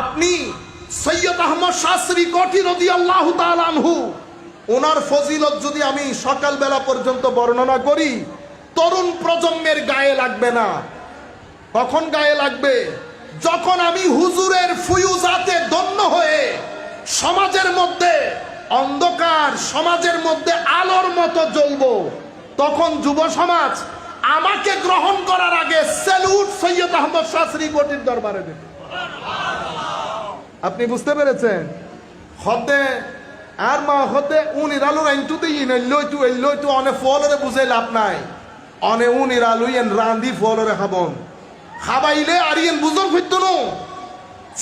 আপনি সৈয়দ আহমদ শাস্ত্রী কঠি নদী আল্লাহ আনহু, ওনার ফজিলত যদি আমি সকালবেলা পর্যন্ত বর্ণনা করি, তরুণ প্রজন্মের গায়ে লাগবে না। কখন গায়ে লাগবে? যখন আমি হুজুরের ফুয়ুজাতে দন্য হয়ে সমাজের মধ্যে, অন্ধকার সমাজের মধ্যে আলোর মতো জ্বলবো, তখন যুব সমাজ আমাকে গ্রহণ করার আগে স্যালুট সৈয়দ আহমদ শাস্ত্রী কোটির দরবারে দেবে। আপনি বুঝতে পেরেছেন? হতে, আর মা হতে উনির আলু রাইনটুতে ইন লইটু এই লইটু অনে ফলরে বুঝে লাভ নাই। অনে উনির আলু এন রান্ধি ফলরে খাবন খাবাইলে আর ইয়েন বুঝর ফিরত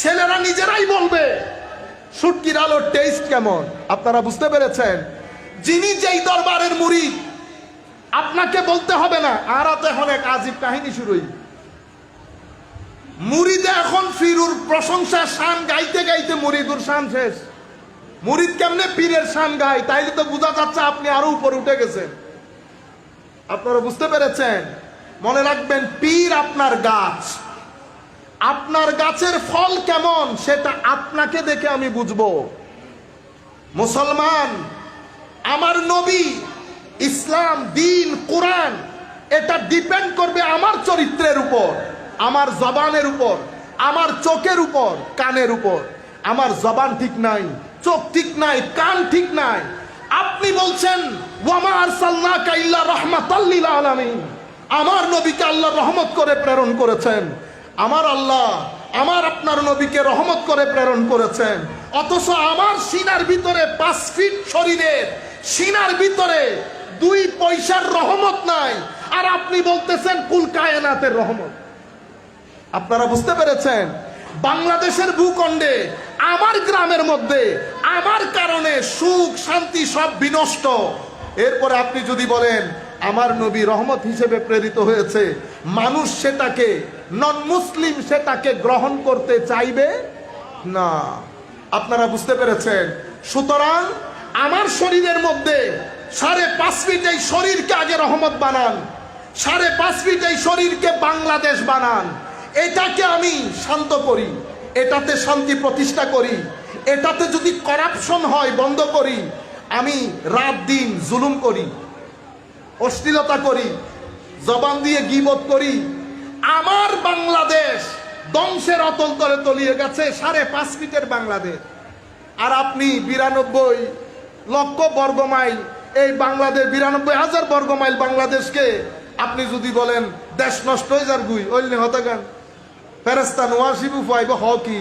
ছেলেরা নিজেরাই বলবে, সুটকির আলোর টেস্ট কেমন? আপনারা বুঝতে পেরেছেন? যিনি যেই দরবারের মুরিদ আপনাকে বলতে হবে না আর তো এখন এক আজীব কাহিনী শুরুই। মুরিদে এখন ফিরুর প্রশংসা, শান গাইতে গাইতে মুরিদুর শান শেষ। মুরিদ কেমনে পীরের শান গায়, তাইলে তো বোঝা যাচ্ছে আপনি আরও উপরে উঠে গেছেন। আপনারা বুঝতে পেরেছেন? মনে রাখবেন, পীর আপনার গাছ। আপনার গাছের ফল কেমন, সেটা আপনাকে দেখে আমি বুঝব। মুসলমান, আমার নবী, ইসলাম, দিন, কোরআন, এটা ডিপেন্ড করবে আমার চরিত্রের উপর। আমার জবানের উপর, আমার চোখের উপর, কানের উপর। আমার জবান ঠিক নাই, চোখ ঠিক নাই, কান ঠিক নাই। আপনি বলছেন আমার নবীকে আল্লাহ রহমত করে প্রেরণ করেছেন। আমার আল্লাহ আমার আপনার নবীকে রহমত করে প্রেরণ করেছেন। অথচ আমার সিনার ভিতরে পাঁচ ফিট শরীরের সিনার ভিতরে দুই পয়সার রহমত নাই। আর আপনি বলতেছেন, কুল কায়নাতের রহমত। আপনারা বুঝতে পেরেছেন? বাংলাদেশের ভূখণ্ডে, আমার গ্রামের মধ্যে, আমার কারণে সুখ, শান্তি সব বিনষ্ট। এরপরে আপনি যদি বলেন, আমার নবী রহমত হিসেবে প্রেরিত হয়েছে, মানুষ সেটাকে নন মুসলিম সেটাকে গ্রহণ করতে চাইবে? না। আপনারা বুঝতে পেরেছেন? সুতরাং, আমার শরীরের মধ্যে সাড়ে পাঁচ ফিট এই শরীরকে আগে রহমত বানান, সাড়ে পাঁচ ফিট এই শরীরকে বাংলাদেশ বানান। এটাকে আমি শান্ত করি, এটাতে শান্তি প্রতিষ্ঠা করি, এটাতে যদি করাপশন হয়, বন্ধ করি, আমি রাত দিন জুলুম করি, অশ্লীলতা করি, জবান দিয়ে গিবত করি, আমার বাংলাদেশ ধ্বংসের অতল করে তলিয়ে গেছে সাড়ে পাঁচ ফিটের বাংলাদেশ। আর আপনি বিরানব্বই লক্ষ বর্গ মাইল, এই বাংলাদেশ, বিরানব্বই হাজার বর্গ মাইল বাংলাদেশকে আপনি যদি বলেন, দেশ নষ্ট হয়ে যার গুই ওইলে হতাগান ফেরেস্তা নোয়াশিবু ফাইব হ কি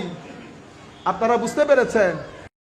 আপনারা বুঝতে পেরেছেন?